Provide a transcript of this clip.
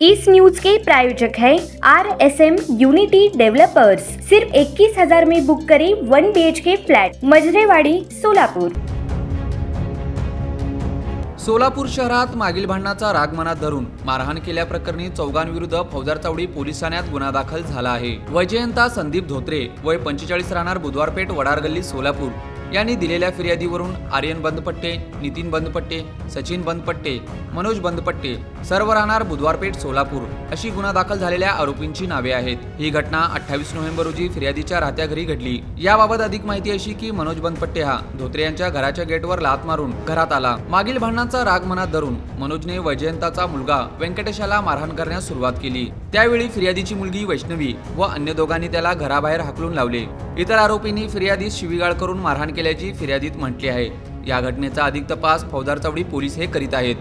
इस news के प्रायोजक है R S M unity developers सिर्फ इक्कीस हजार में बुक करें one B H K flat Majrewadi Solapur. Solapur शहरात मागील भांडणाचा राग मनात धरून मारहाण केल्याप्रकरणी चौघांविरुद्ध फौजदार चावडी पोलीस ठाण्यात गुन्हा दाखल झाला आहे. वैजयंता संदीप धोत्रे वय पंचेचाळीस राहणार बुधवारपेठ वडार गल्ली सोलापूर. यांनी दिलेल्या फिर्यादीवरून आर्यन बंदपट्टे नितीन बंदपट्टे सचिन बंदपट्टे मनोज बंदपट्टे सर्व राहणार बुधवारपेठ सोलापूर अशी गुन्हा दाखल झालेल्या आरोपींची नावे आहेत. ही घटना अठ्ठावीस नोव्हेंबर रोजी फिर्यादीच्या राहत्या घरी घडली. याबाबत अधिक माहिती अशी की मनोज बंदपट्टे हा धोत्रे यांच्या घराच्या गेटवर लात मारून घरात आला. मागील भांडणाचा राग मनात धरून मनोजने वैजयंताचा मुलगा व्यंकटेशाला मारहाण करण्यास सुरुवात केली. त्यावेळी फिर्यादीची मुलगी वैष्णवी व अन्य दोघांनी त्याला घराबाहेर हाकलून लावले. इतर आरोपींनी फिर्यादीस शिवीगाळ करून मारहाण केली केल्याची फिर्यादीत म्हटले आहे. या घटनेचा अधिक तपास फौजदार चौडी पोलीस हे करीत आहेत.